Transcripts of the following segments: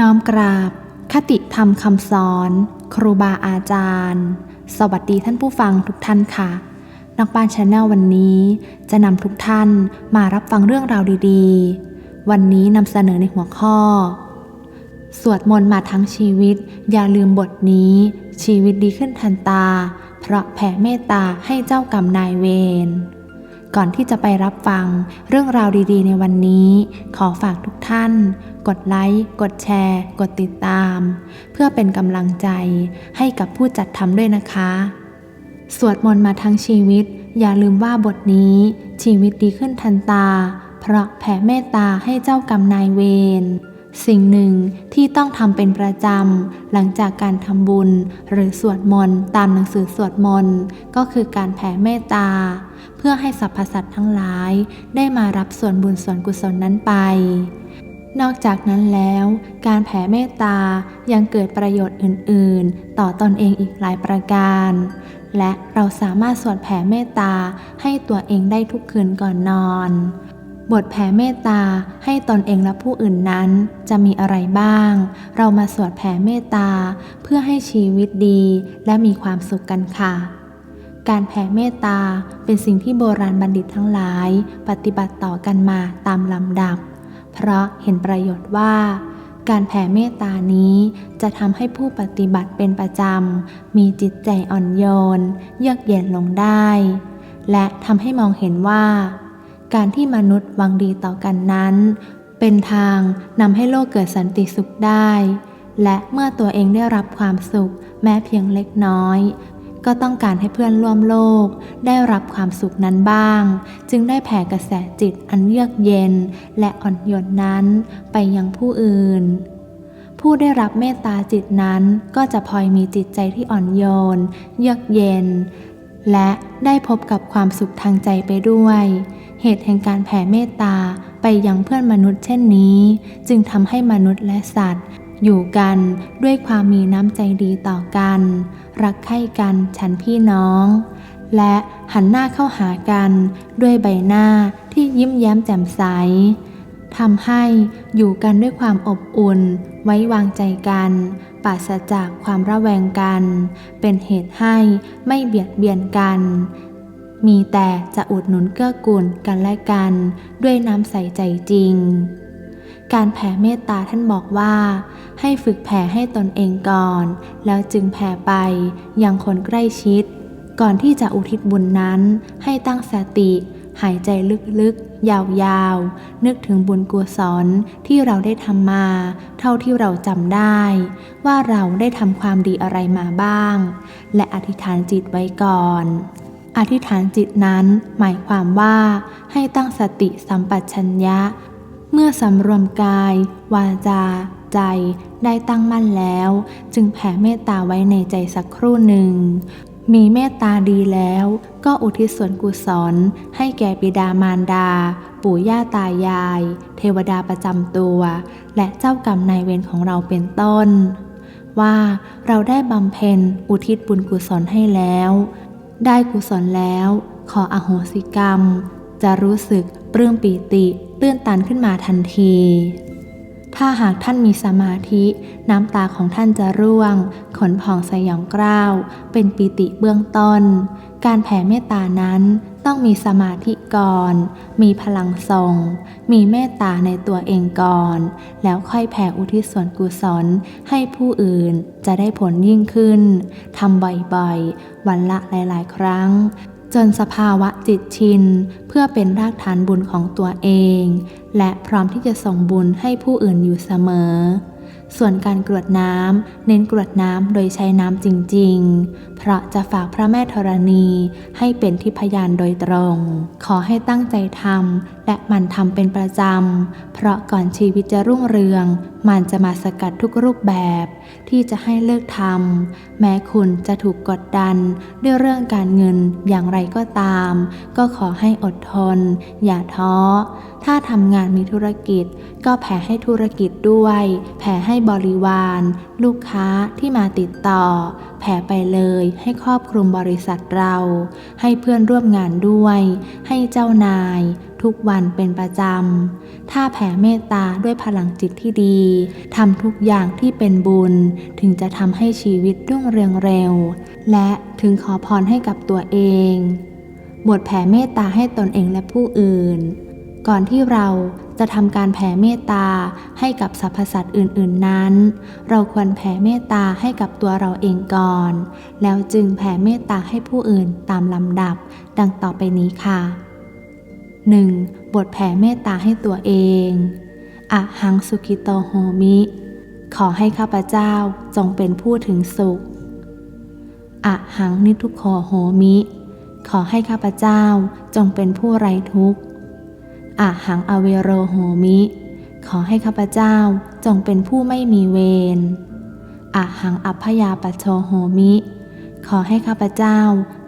น้อมกราบ คติธรรมคำสอน ครูบาอาจารย์ สวัสดีท่านผู้ฟังทุกท่านค่ะนอกบ้านชาแนลวันนี้จะนำทุกท่านมารับฟังเรื่องราวดีๆ วันนี้นำเสนอในหัวข้อ สวดมนต์มาทั้งชีวิต อย่าลืมบทนี้ ชีวิตดีขึ้นทันตา เพราะแผ่เมตตาให้เจ้ากรรมนายเวรก่อนที่จะไปรับฟังเรื่องราวดีๆ ในวันนี้ ขอฝากทุกท่าน กดไลค์ กดแชร์ กดติดตาม เพื่อเป็นกำลังใจให้กับผู้จัดทำด้วยนะคะ สวดมนต์มาทั้งชีวิต อย่าลืมว่าบทนี้ ชีวิตดีขึ้นทันตา เพราะแผ่เมตตาให้เจ้ากรรมนายเวรสิ่งหนึ่งที่ต้องทำเป็นประจำ หลังจากการทำบุญ หรือสวดมนต์ตามหนังสือสวดมนต์ก็คือการแผ่เมตตา เพื่อให้สรรพสัตว์ทั้งหลาย ได้มารับส่วนบุญส่วนกุศลนั้นไป นอกจากนั้นแล้ว การแผ่เมตตายังเกิดประโยชน์อื่น ๆ ต่อตอนเองอีกหลายประการ และเราสามารถสวดแผ่เมตตาให้ตัวเองได้ทุกคืนก่อนนอน บทแผ่เมตตาให้ตนเองและผู้อื่นนั้นจะมีอะไรบ้าง เรามาสวดแผ่เมตตาเพื่อให้ชีวิตดีและมีความสุขกันค่ะการแผ่เมตตาเป็นสิ่งที่โบราณบัณฑิตทั้งหลาย ปฏิบัติต่อกันมาตามลำดับ เพราะเห็นประโยชน์ว่า การแผ่เมตตานี้จะทำให้ผู้ปฏิบัติเป็นประจำ มีจิตใจอ่อนโยน เยือกเย็นลงได้ และทำให้มองเห็นว่า การที่มนุษย์วังดีต่อกันนั้น เป็นทางนำให้โลกเกิดสันติสุขได้ และเมื่อตัวเองได้รับความสุขแม้เพียงเล็กน้อย ก็ต้องการให้เพื่อนร่วมโลก ได้รับความสุขนั้นบ้าง จึงได้แผ่กระแสจิตอันเยือกเย็น และอ่อนโยนนั้นไปยังผู้อื่น ผู้ได้รับเมตตาจิตนั้นก็จะพลอยมีจิตใจที่อ่อนโยน เยือกเย็น และได้พบกับความสุขทางใจไปด้วย เหตุแห่งการแผ่เมตตาไปยังเพื่อนมนุษย์เช่นนี้ จึงทำให้มนุษย์และสัตว์ อยู่กันด้วยความมีน้ำใจดีต่อกัน รักใคร่กันฉันพี่น้อง และหันหน้าเข้าหากันด้วยใบหน้าที่ยิ้มแย้มแจ่มใสทำให้อยู่กันด้วยความอบอุ่น ไว้วางใจกันปราศจากความระแวงกัน เป็นเหตุให้ไม่เบียดเบียนกัน มีแต่จะอุดหนุนเกื้อกูลกันและกัน ด้วยน้ำใสใจจริง การแผ่เมตตาท่านบอกว่า ให้ฝึกแผ่ให้ตนเองก่อน แล้วจึงแผ่ไปยังคนใกล้ชิด ก่อนที่จะอุทิศบุญนั้น ให้ตั้งสติ หายใจลึกๆ ยาวๆ นึกถึงบุญกุศลที่เราได้ทำมา เท่าที่เราจำได้ ว่าเราได้ทำความดีอะไรมาบ้าง และอธิษฐานจิตไว้ก่อนอธิษฐานจิตนั้นหมายความว่าให้ตั้งสติสัมปชัญญะ เมื่อสำรวมกาย วาจา ใจได้ตั้งมั่นแล้ว จึงแผ่เมตตาไว้ในใจสักครู่หนึ่ง มีเมตตาดีแล้ว ก็อุทิศส่วนกุศล ให้แก่บิดามารดา ปู่ย่าตายาย เทวดาประจำตัว และเจ้ากรรมนายเวรของเราเป็นต้น ว่าเราได้บำเพ็ญอุทิศบุญกุศลให้แล้ว ได้กุศลแล้ว ขออโหสิกรรม จะรู้สึกปลื้มปีติตื้นตันขึ้นมาทันที ถ้าหากท่านมีสมาธิ น้ำตาของท่านจะร่วง ขนผ่องสยองกล้าว เป็นปีติเบื้องต้น การแผ่เมตตานั้นต้องมีสมาธิก่อน มีพลังทรง มีเมตตาในตัวเองก่อน แล้วค่อยแผ่อุทิศส่วนกุศลให้ผู้อื่นจะได้ผลยิ่งขึ้น ทำบ่อยๆ วันละหลายๆ ครั้ง จนสภาวะจิตชิน เพื่อเป็นรากฐานบุญของตัวเอง และพร้อมที่จะส่งบุญให้ผู้อื่นอยู่เสมอ ส่วนการกรวดน้ำเน้นกรวดน้ำโดยใช้น้ำจริง ๆ เพราะจะฝากพระแม่ธรณีให้เป็นทิพยานโดยตรง ขอให้ตั้งใจทำ และมันทำเป็นประจำ เพราะก่อนชีวิตจะรุ่งเรือง มันจะมาสกัดทุกรูปแบบ ที่จะให้เลิกทำแม้คุณจะถูกกดดัน ด้วยเรื่องการเงินอย่างไรก็ตาม ก็ขอให้อดทน อย่าท้อ ถ้าทำงานมีธุรกิจ ก็แผ่ให้ธุรกิจด้วย แผ่ให้บริวารลูกค้าที่มาติดต่อ แผ่ไปเลยให้ครอบคลุมบริษัทเรา ให้เพื่อนร่วมงานด้วย ให้เจ้านาย ทุกวันเป็นประจำ ถ้าแผ่เมตตาด้วยพลังจิตที่ดีทำทุกอย่างที่เป็นบุญ ถึงจะทำให้ชีวิตรุ่งเรืองเร็ว และถึงขอพรให้กับตัวเอง บทแผ่เมตตาให้ตนเองและผู้อื่น ก่อนที่เราจะทำการแผ่เมตตาให้กับสรรพสัตว์อื่นๆนั้น เราควรแผ่เมตตาให้กับตัวเราเองก่อน แล้วจึงแผ่เมตตาให้ผู้อื่นตามลำดับ ดังต่อไปนี้ค่ะ 1. บทแผ่เมตตาให้ตัวเองอะหังสุขิโตโฮมิ ขอให้ข้าพเจ้าจงเป็นผู้ถึงสุขอะหังนิทุโคโฮมิ ขอให้ข้าพเจ้าจงเป็นผู้ไร้ทุกข์ อะหังอเวโรโหมิ ขอให้ข้าพเจ้าจงเป็นผู้ไม่มีเวรอะหังอัพยาปโชโหมิ ขอให้ข้าพเจ้า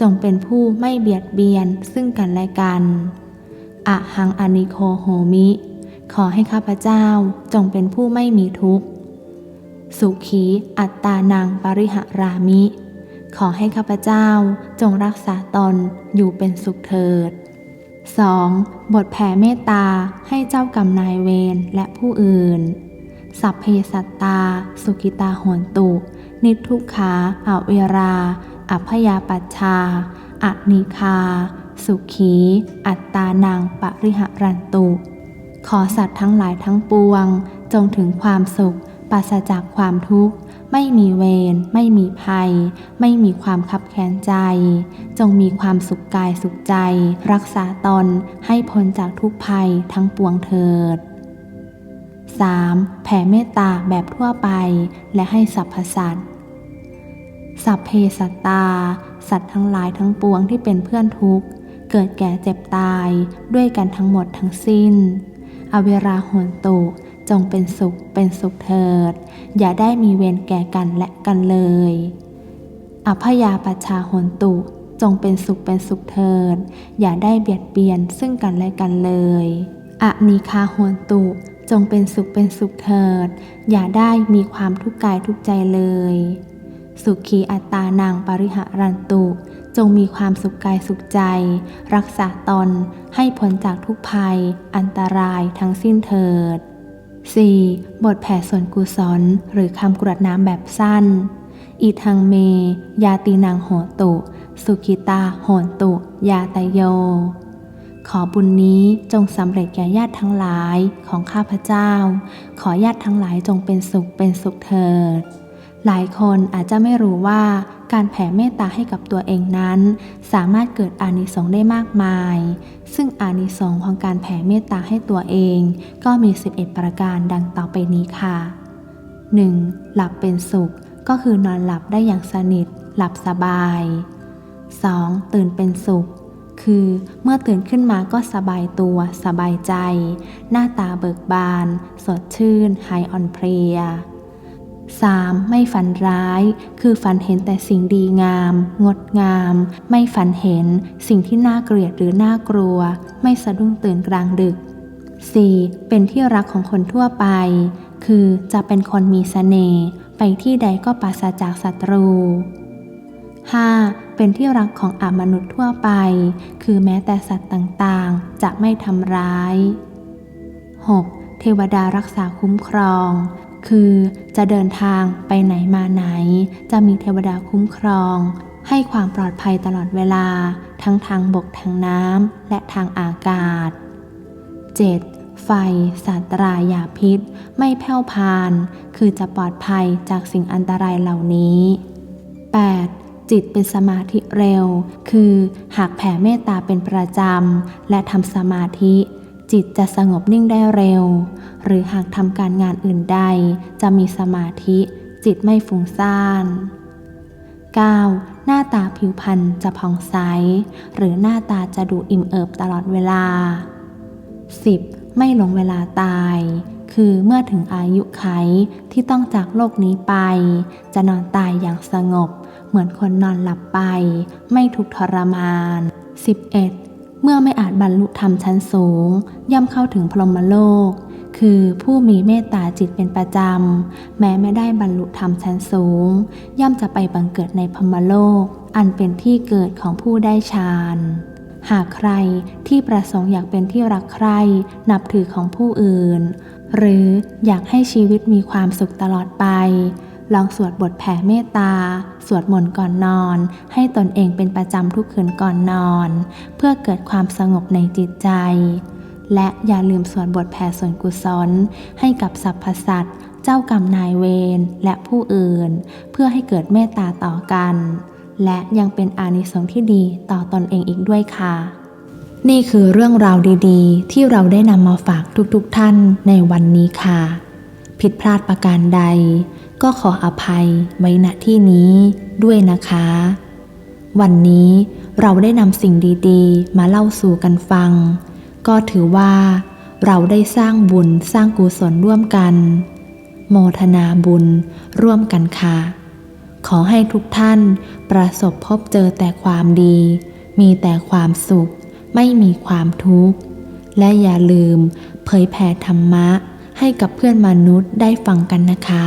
จงเป็นผู้ไม่เบียดเบียนซึ่งกันและกันอะหังอนิโคโหมิ ขอให้ข้าพเจ้าจงเป็นผู้ไม่มีทุกข์ สุขีอัตตานังปริหารามิ ขอให้ข้าพเจ้าจงรักษาตนอยู่เป็นสุขเถิด 2. บทแผ่เมตตาให้เจ้ากรรมนายเวรและผู้อื่น สัพเพสัตตา สุกิตาหนตุ นิทุกขาอเวรา อัพยาปัชชาอนิคา สุขี อัตตานังปริหรันตุ ขอสัตว์ทั้งหลายทั้งปวง จงถึงความสุขปราศจากความทุกข์ ไม่มีเวรไม่มีภัย ไม่มีความคับแค้นใจ จงมีความสุขกายสุขใจ รักษาตนให้พ้นจากทุกภัยทั้งปวงเถิด 3. แผ่เมตตาแบบทั่วไป และให้สรรพสัตว์สัพเพสัตตา สัตว์ทั้งหลายทั้งปวงที่เป็นเพื่อนทุกข์ เกิดแก่เจ็บตายด้วยกันทั้งหมดทั้งสิ้น อเวราโหนตุ จงเป็นสุขเป็นสุขเถิด อย่าได้มีเวรแก่กันและกันเลย อภยาปชาโหนตุ จงเป็นสุขเป็นสุขเถิด อย่าได้เบียดเบียนซึ่งกันและกันเลยอะนีคาโหนตุ จงเป็นสุขเป็นสุขเถิด อย่าได้มีความทุกข์กายทุกใจเลย สุขีอัตตานางปริหารันตุ จงมีความสุขกายสุขใจ รักษาตนให้พ้นจากทุกภัย อันตรายทั้งสิ้นเถิด 4. บทแผ่ส่วนกุศลหรือคำกรวดน้ำแบบสั้น อีทังเม ยาตีนางโหตุ สุกิตาโหตุ ยาตโย ขอบุญนี้จงสำเร็จแก่ญาติทั้งหลายของข้าพเจ้า ขอญาติทั้งหลายจงเป็นสุขเป็นสุขเถิด หลายคนอาจจะไม่รู้ว่าการแผ่เมตตาให้กับตัวเองนั้น สามารถเกิดอานิสงส์ได้มากมาย ซึ่งอานิสงส์ของการแผ่เมตตาให้ตัวเอง ก็มี 11 ประการดังต่อไปนี้ค่ะ 1. หลับเป็นสุขก็คือนอนหลับได้อย่างสนิท หลับสบาย 2. ตื่นเป็นสุข คือเมื่อตื่นขึ้นมาก็สบายตัว สบายใจ หน้าตาเบิกบาน สดชื่น หายอ่อนเพลีย 3. ไม่ฝันร้าย คือฝันเห็นแต่สิ่งดีงาม งดงาม ไม่ฝันเห็น สิ่งที่น่าเกลียดหรือน่ากลัว ไม่สะดุ้งตื่นกลางดึก 4. เป็นที่รักของคนทั่วไป คือจะเป็นคนมีเสน่ห์ ไปที่ใดก็ปราศจากศัตรู 5. เป็นที่รักของอมนุษย์ทั่วไป คือแม้แต่สัตว์ต่างๆ จะไม่ทำร้าย 6. เทวดารักษาคุ้มครอง คือจะเดินทางไปไหนมาไหน จะมีเทวดาคุ้มครอง ให้ความปลอดภัยตลอดเวลา ทั้งทางบกทางน้ำและทางอากาศ 7. ไฟสาตรายาพิษ ไม่แผ่วพาน คือจะปลอดภัยจากสิ่งอันตรายเหล่านี้ 8. จิตเป็นสมาธิเร็ว คือหากแผ่เมตตาเป็นประจำ และทำสมาธิ จิตจะสงบนิ่งได้เร็ว หรือหากทำการงานอื่นใด จะมีสมาธิจิตไม่ฟุ้งซ่าน 9. หน้าตาผิวพรรณจะผ่องใส หรือหน้าตาจะดูอิ่มเอิบตลอดเวลา 10. ไม่หลงเวลาตาย คือเมื่อถึงอายุไขที่ต้องจากโลกนี้ไป จะนอนตายอย่างสงบ เหมือนคนนอนหลับไป ไม่ทุกทรมาน 11. เมื่อไม่อาจบรรลุธรรมชั้นสูง ย่อมเข้าถึงพรหมโลก คือผู้มีเมตตาจิตเป็นประจำ แม้ไม่ได้บรรลุธรรมชั้นสูง ย่อมจะไปบังเกิดในพรหมโลก อันเป็นที่เกิดของผู้ได้ฌานหากใครที่ประสงค์อยากเป็นที่รักใคร่นับถือของผู้อื่น หรืออยากให้ชีวิตมีความสุขตลอดไป ลองสวดบทแผ่เมตตา สวดมนต์ก่อนนอน ให้ตนเองเป็นประจำทุกคืนก่อนนอน เพื่อเกิดความสงบในจิตใจ และอย่าลืมสวดบทแผ่ส่วนกุศล ให้กับสรรพสัตว์ เจ้ากรรมนายเวรและผู้อื่น เพื่อให้เกิดเมตตาต่อกัน และยังเป็นอานิสงส์ที่ดีต่อตอนเองอีกด้วยค่ะ นี่คือเรื่องราวดีๆ ที่เราได้นำมาฝากทุกๆทท่านในวันนี้ค่ะ ผิดพลาดประการใด ก็ขออภัยไว้ณที่นี้ด้วยนะคะ วันนี้เราได้นำสิ่งดีๆ มาเล่าสู่กันฟัง ก็ถือว่า เราได้สร้างบุญสร้างกุศลร่วมกัน โมทนาบุญร่วมกันค่ะ ขอให้ทุกท่านประสบพบเจอแต่ความดี มีแต่ความสุข ไม่มีความทุกข์ และอย่าลืมเผยแผ่ธรรมะให้กับเพื่อนมนุษย์ได้ฟังกันนะคะ